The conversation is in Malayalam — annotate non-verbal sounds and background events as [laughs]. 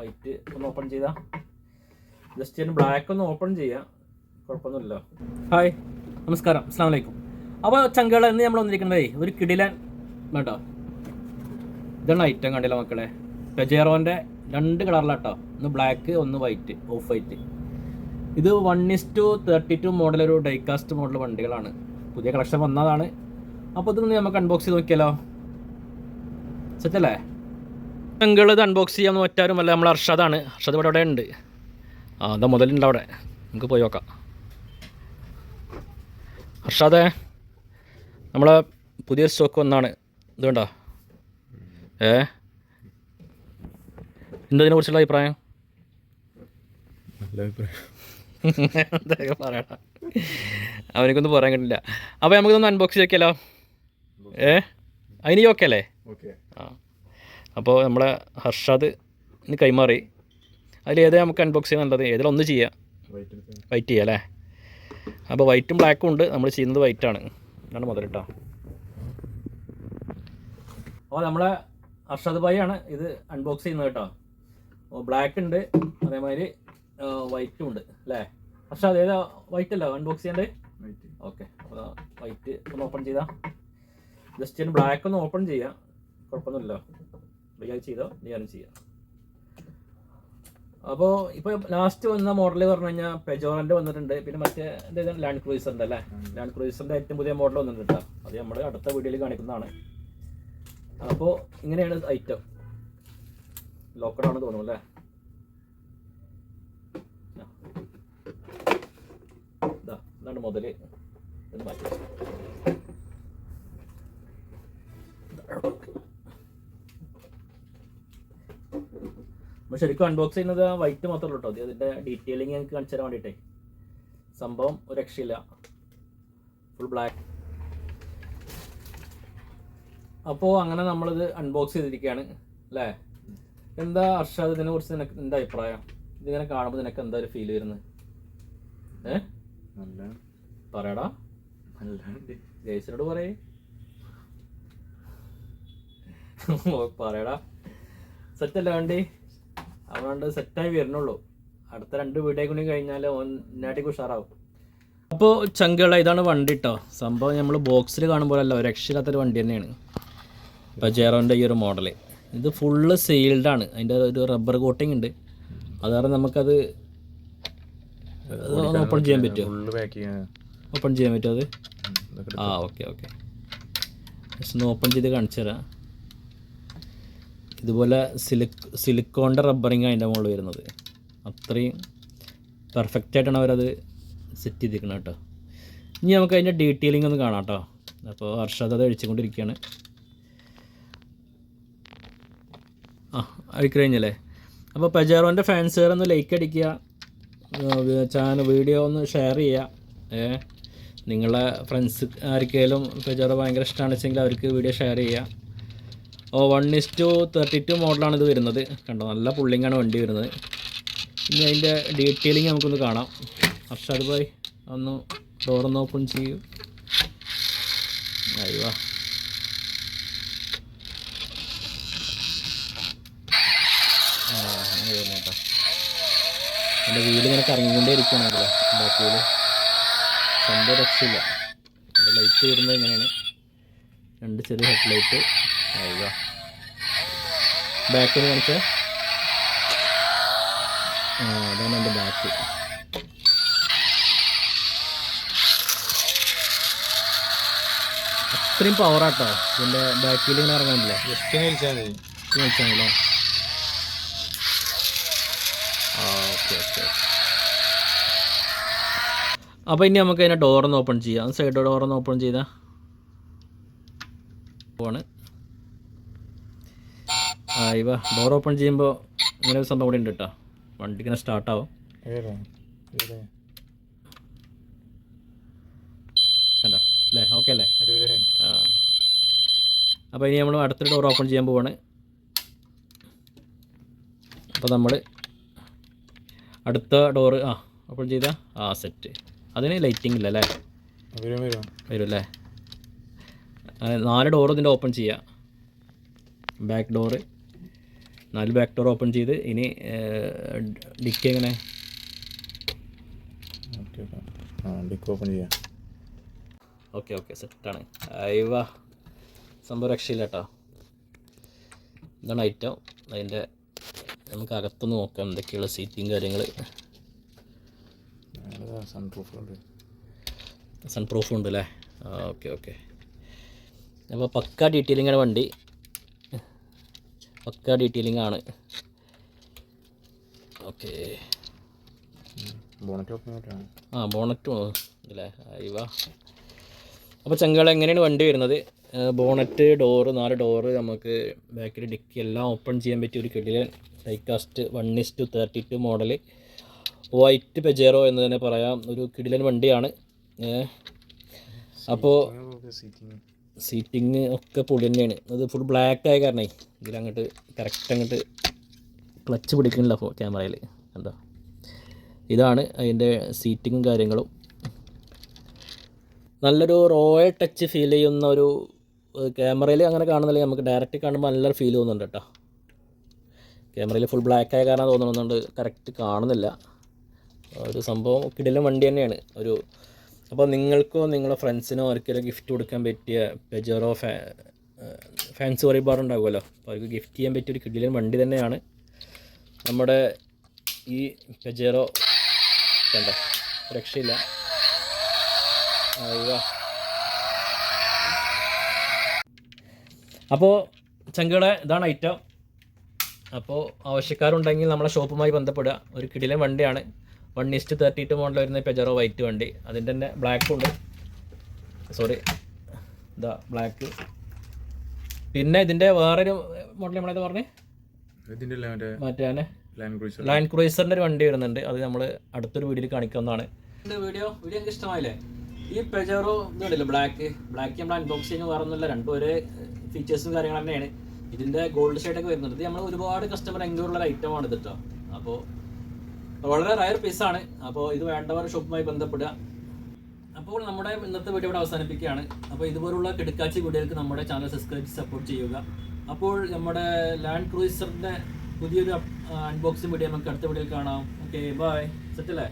വൈറ്റ് ഒന്ന് ഓപ്പൺ ചെയ്താ. ജസ്റ്റ് ഞാൻ ബ്ലാക്ക് ഒന്ന് ഓപ്പൺ ചെയ്യാം. കുഴപ്പമൊന്നുമില്ല ഹായ് നമസ്കാരം. അസ്സാം വലൈക്കും അപ്പോൾ ചങ്കള ഇന്ന് നമ്മൾ വന്നിരിക്കുന്നതേ ഒരു കിടിലൻ വേണ്ടോ ഇതാണ് ഐറ്റം കണ്ടില്ല മക്കളെ? പെജേറോന്റെ രണ്ട് കളറിലാട്ടോ ഒന്ന് ബ്ലാക്ക് ഒന്ന് വൈറ്റ് ഓഫ് വൈറ്റ് ഇത് one is to thirty two model ഒരു ഡൈകാസ്റ്റ് മോഡൽ വണ്ടികളാണ്. പുതിയ കളക്ഷൻ വന്നതാണ്. അപ്പോൾ ഇതൊന്ന് നമുക്ക് അൺബോക്സ് ചെയ്ത് നോക്കിയാലോ? സെറ്റല്ലേ? നിങ്ങൾ ഇത് അൺബോക്സ് ചെയ്യാൻ മറ്റാരുമല്ല. നമ്മൾ അർഷാദാണ്. അർഷാദ് ഇവിടെ അവിടെ ഉണ്ട്. ആ അതാ മുതലുണ്ട് അവിടെ. നമുക്ക് പോയി നോക്കാം. അർഷാദേ നമ്മളെ പുതിയ സ്റ്റോക്ക് വന്നാണ്. ഇത് വേണ്ട ഏ? എന്തതിനെ കുറിച്ചുള്ള അഭിപ്രായം? നല്ല അഭിപ്രായം. എന്തൊക്കെ പറയണ. അവനക്കൊന്നും പറയാൻ കിട്ടില്ല. അപ്പോൾ നമുക്കിതൊന്ന് അൺബോക്സ് ചെയ്യാമല്ലോ ഏ? അതിന് ഓക്കെ അല്ലേ? ഓക്കെ ആ. അപ്പോൾ നമ്മളെ ഹർഷാദ് കൈമാറി. അതിലേതാ നമുക്ക് അൺബോക്സ് ചെയ്യാൻ നല്ലത് ഏതിലൊന്ന് ചെയ്യാം? വൈറ്റ് ചെയ്യാം അല്ലേ? അപ്പോൾ വൈറ്റും ബ്ലാക്കും ഉണ്ട്. നമ്മൾ ചെയ്യുന്നത് വൈറ്റാണ് ഇതാണ് മുതലിട്ടോ അപ്പോൾ നമ്മളെ അർഷദ് ഭായി ആണ് ഇത് അൺബോക്സ് ചെയ്യുന്നത് കേട്ടോ അപ്പോൾ ബ്ലാക്ക് ഉണ്ട്. അതേമാതിരി വൈറ്റും ഉണ്ട്. അല്ലേ? അർഷാദ് ഏതാ വൈറ്റ് അല്ല അൺബോക്സ് ചെയ്യണ്ടേ വൈറ്റ് ഓക്കെ. അപ്പോൾ വൈറ്റ് ഒന്ന് ഓപ്പൺ ചെയ്താൽ ജസ്റ്റ് ഞാൻ ബ്ലാക്ക് ഒന്ന് ഓപ്പൺ ചെയ്യാം. കുഴപ്പമൊന്നുമില്ല ബൈ ചെയ്തോ. ഞാനും ചെയ്യാം അപ്പോൾ ഇപ്പോൾ ലാസ്റ്റ് വന്ന മോഡൽ പറഞ്ഞു കഴിഞ്ഞാൽ പെജോറിന്റെ വന്നിട്ടുണ്ട്. പിന്നെ മറ്റേ ലാൻഡ് ലാൻഡ് ക്രൂയിസറിന്റെ അല്ലേ ലാൻഡ് ക്രൂയിസറിന്റെ ഏറ്റവും പുതിയ മോഡൽ വന്നിട്ടുണ്ട് അത് നമ്മൾ അടുത്ത വീഡിയോയിൽ കാണിക്കുന്നതാണ്. അപ്പോൾ ഇങ്ങനെയാണ് ഐറ്റം ലോക്കറാണെന്ന് തോന്നുന്നു അല്ലേ? ഇതാണ് മുതൽ മാറ്റി നമ്മൾ ശരിക്കും അൺബോക്സ് ചെയ്യുന്നത് വൈറ്റ് മാത്രമേ ഉള്ളൂ കേട്ടോ. അതിന്റെ ഡീറ്റെയിലിംഗ് ഞങ്ങൾക്ക് കാണിച്ചു തരാൻ വേണ്ടിയിട്ടേ. സംഭവം ഒരു രക്ഷയില്ല. ഫുൾ ബ്ലാക്ക് അപ്പോൾ അങ്ങനെ നമ്മളിത് അൺബോക്സ് ചെയ്തിരിക്കുകയാണ് അല്ലേ? എന്താ അർഷാദ് ഇതിനെ കുറിച്ച് നിനക്ക് എന്താ അഭിപ്രായം? ഇതിങ്ങനെ കാണുമ്പോൾ നിനക്ക് എന്താ ഒരു ഫീൽ വരുന്നത്? ഏ? നല്ല പറയടാ. നല്ല ജയ്സിനോട് പറയേ. [laughs] പറയടാ. സെറ്റല്ല വണ്ടി? അവനുണ്ട് സെറ്റായി വരുന്നുള്ളൂ. അടുത്ത രണ്ട് വീഡിയോ കൂടി കഴിഞ്ഞാൽ ഒന്നാട്ടി ഉഷാറാവും. അപ്പോൾ ചങ്കള ഇതാണ് വണ്ടി കേട്ടോ സംഭവം നമ്മൾ ബോക്സിൽ കാണുമ്പോഴല്ല ഒരു രക്ഷയില്ലാത്തൊരു വണ്ടി തന്നെയാണ്. ഇപ്പോൾ പജേറോന്റെ ഈ ഒരു മോഡൽ ഇത് ഫുള്ള് സെയിൽഡാണ് അതിന്റെ ഒരു റബ്ബർ കോട്ടിംഗ് ഉണ്ട്. അത് കാരണം നമുക്കത് ഓപ്പൺ ചെയ്യാൻ പറ്റുമോ ഓപ്പൺ ചെയ്യാൻ. പറ്റുമോ അത്? ആ ഓക്കെ ഓക്കെ ജസ്റ്റ് ഒന്ന് ഓപ്പൺ ചെയ്ത് കാണിച്ചു തരാം. ഇതുപോലെ സിലിക് സിലിക്കോണിന്റെ റബ്ബറിങ് അതിന്റെ മുകളിൽ വരുന്നത്. അത്രയും പെർഫെക്റ്റായിട്ടാണ് അവരത് സെറ്റ് ചെയ്തിരിക്കുന്നത് കേട്ടോ. ഇനി നമുക്ക് അതിന്റെ ഡീറ്റെയിലിംഗ് ഒന്ന് കാണാം കേട്ടോ. അപ്പോൾ ഹർഷത് അത് അഴിച്ചുകൊണ്ടിരിക്കുകയാണ്. ആ അഴിക്കഴിഞ്ഞല്ലേ അപ്പോൾ പെജാറോന്റെ ഫാൻസുകാർ ഒന്ന് ലൈക്ക് അടിക്കുക. ചാനൽ വീഡിയോ ഒന്ന് ഷെയർ ചെയ്യുക. ഏ നിങ്ങളെ ഫ്രണ്ട്സ് ആർക്കെങ്കിലും പെജാറോ ഭയങ്കര ഇഷ്ടമാണെന്ന് വെച്ചെങ്കിൽ അവർക്ക് വീഡിയോ ഷെയർ ചെയ്യുക. One is to thirty two മോഡലാണ് ഇത് വരുന്നത്. കണ്ടോ നല്ല പുള്ളിങ്ങാണ് വണ്ടി വരുന്നത്. ഇനി അതിന്റെ ഡീറ്റെയിലിംഗ് നമുക്കൊന്ന് കാണാം. അർഷാദ് ഭായ് ഒന്ന് ഡോറൊന്ന് ഓപ്പൺ ചെയ്യൂ. അയ്യോ എന്റെ വീട് ഇങ്ങനെ കറങ്ങിക്കൊണ്ടേ ഇരിക്കുകയാണല്ലോ ബാക്കി വീട് സ്വന്തം രക്ഷയില്ല. എന്റെ ലൈറ്റ് വരുന്നത് ഇങ്ങനെയാണ്. രണ്ട് ചെറിയ ഹെഡ് ലൈറ്റ് അയ്യോ ബാക്കിൽ കാണിച്ചേ. ആ അതാണ് എന്റെ ബാക്ക് അത്രയും പവറാട്ടോ ഇതിന്റെ ബാക്കിൽ ഇങ്ങനെ ഇറങ്ങാനില്ലേ? ജസ്റ്റ് കഴിച്ചാൽ മതി. ആ ഓക്കെ ഓക്കെ അപ്പോൾ ഇനി നമുക്ക് അതിന്റെ ഡോറൊന്ന് ഓപ്പൺ ചെയ്യാം. സൈഡ് ഡോറൊന്ന് ഓപ്പൺ ചെയ്താൽ ആ ഇവ ഡോർ ഓപ്പൺ ചെയ്യുമ്പോൾ ഇങ്ങനെ ഒരു സംഭവം കൂടി ഉണ്ട് കേട്ടോ വണ്ടി ഇങ്ങനെ സ്റ്റാർട്ടാവും കണ്ടോ? അല്ലേ? ഓക്കെ അല്ലേ? അപ്പോൾ ഇനി നമ്മൾ അടുത്ത ഡോർ ഓപ്പൺ ചെയ്യാൻ പോവാണ്. അപ്പോൾ നമ്മൾ അടുത്ത ഡോറ് ആ ഓപ്പൺ ചെയ്താൽ ആ സെറ്റ് അതിന് ലൈറ്റിംഗ് ഇല്ല അല്ലേ? വരും അല്ലേ? നാല് ഡോർ ഇതിന്റെ ഓപ്പൺ ചെയ്യാം. ബാക്ക് ഡോറ് നാല് ബാക്ക് ഡോർ ഓപ്പൺ ചെയ്ത് ഇനി ഡിക്കി എങ്ങനെ? ഡിക്ക് ഓപ്പൺ ചെയ്യാം. ഓക്കെ ഓക്കെ സെറ്റാണ് അയവ സംഭവം രക്ഷയില്ല കേട്ടോ ഇതാണ് ഐറ്റം അതിന്റെ നമുക്ക് അകത്തുനിന്ന് നോക്കാം എന്തൊക്കെയുള്ള സീറ്റിങ് കാര്യങ്ങൾ സൺ പ്രൂഫ് ഉണ്ട്. സൺ പ്രൂഫും ഉണ്ട് അല്ലേ ഓക്കെ ഓക്കെ അപ്പോൾ പക്ക ഡീറ്റെയിലിങ്ങാണ് വണ്ടി. പക്ക ഡീറ്റെയിലിംഗ് ആണ്. ഓക്കെ ആ ബോണറ്റും അല്ലേ അയവ അപ്പോൾ ചെങ്കള എങ്ങനെയാണ് വണ്ടി വരുന്നത്? ബോണറ്റ് ഡോറ് നാല് ഡോറ് നമുക്ക് ബാക്കിൽ ഡിക്കി എല്ലാം ഓപ്പൺ ചെയ്യാൻ പറ്റിയ ഒരു കിടിലൻ ടൈക്കാസ്റ്റ് one is two thirty two model white Pajero എന്ന് തന്നെ പറയാം. ഒരു കിടിലൻ വണ്ടിയാണ്. അപ്പോൾ സീറ്റിങ് ഒക്കെ പൊളി തന്നെയാണ് അത് ഫുൾ ബ്ലാക്ക് ആയ കാരണേ ഇതിലങ്ങോട്ട് കറക്റ്റ് അങ്ങോട്ട് ക്ലച്ച് പിടിക്കണില്ല ഫോ ക്യാമറയിൽ എന്താ ഇതാണ് അതിന്റെ സീറ്റിങ്ങും കാര്യങ്ങളും. നല്ലൊരു റോയൽ ടച്ച് ഫീൽ ചെയ്യുന്ന ഒരു ക്യാമറയിൽ അങ്ങനെ കാണുന്നില്ല നമുക്ക് ഡയറക്റ്റ് കാണുമ്പോൾ നല്ലൊരു ഫീൽ തോന്നുന്നുണ്ട് കേട്ടോ. ക്യാമറയിൽ ഫുൾ ബ്ലാക്ക് ആയ കാരണം തോന്നുന്നുണ്ട് കറക്റ്റ് കാണുന്നില്ല. ഒരു സംഭവം കിടിലും വണ്ടി തന്നെയാണ്. ഒരു അപ്പോൾ നിങ്ങൾക്കോ നിങ്ങളുടെ ഫ്രണ്ട്സിനോ ആർക്കെങ്കിലും ഗിഫ്റ്റ് കൊടുക്കാൻ പറ്റിയ പെജറോ ഫാ ഫാൻസ് പറയുമ്പോഴുണ്ടാകുമല്ലോ അപ്പോൾ അവർക്ക് ഗിഫ്റ്റ് ചെയ്യാൻ പറ്റിയ ഒരു കിഡിലൻ വണ്ടി തന്നെയാണ്. നമ്മുടെ ഈ പെജറോ കണ്ടോ? രക്ഷയില്ല. അപ്പോൾ ചങ്കുകളെ ഇതാണ് ഐറ്റം അപ്പോൾ ആവശ്യക്കാരുണ്ടെങ്കിൽ നമ്മളെ ഷോപ്പുമായി ബന്ധപ്പെടുക. ഒരു കിടിലൻ വണ്ടിയാണ്. One is to thirty two model വരുന്ന പെജറോ വൈറ്റ് വണ്ടി. അതിന്റെ തന്നെ ബ്ലാക്കുണ്ട് സോറി ഇതാ ബ്ലാക്ക് പിന്നെ ഇതിന്റെ വേറൊരു മോഡൽ നമ്മളേത് പറഞ്ഞേ? മറ്റേ ലാൻഡ് ക്രൂസറിന്റെ ഒരു വണ്ടി വരുന്നുണ്ട്. അത് നമ്മൾ അടുത്തൊരു വീഡിയോയിൽ കാണിക്കുന്നതാണ് വീഡിയോ വീഡിയോ എനിക്ക് ഇഷ്ടമായില്ലേ? ഈ പെജറോ ഇതുണ്ടല്ലോ ബ്ലാക്ക് ബ്ലാക്ക് നമ്മൾ അൺബോക്സ് ചെയ്യുന്ന വേറെ ഒന്നുമില്ല. രണ്ടും ഒരേ ഫീച്ചേഴ്സും കാര്യങ്ങളും തന്നെയാണ്. ഇതിന്റെ ഗോൾഡ് ഷെയ്ഡൊക്കെ വരുന്നുണ്ട്. ഇത് നമ്മൾ ഒരുപാട് കസ്റ്റമർ എൻക്വയറി ഒരു ഐറ്റമാണ് ഇത് കേട്ടോ അപ്പോൾ വളരെ റയർ പീസാണ് അപ്പോൾ ഇത് വേണ്ടവർ ഷോപ്പുമായി ബന്ധപ്പെടുക. അപ്പോൾ നമ്മുടെ ഇന്നത്തെ വീഡിയോ ഇവിടെ അവസാനിപ്പിക്കുകയാണ്. അപ്പോൾ ഇതുപോലുള്ള കിടക്കാച്ചി വീഡിയോകൾക്ക് നമ്മുടെ ചാനൽ സബ്സ്ക്രൈബ് സപ്പോർട്ട് ചെയ്യുക. അപ്പോൾ നമ്മുടെ ലാൻഡ് ക്രൂയിസറിന്റെ പുതിയൊരു അൺബോക്സിംഗ് വീഡിയോ നമുക്ക് അടുത്ത വീഡിയോയിൽ കാണാം. ഓക്കെ ബൈ സെറ്റല്ലേ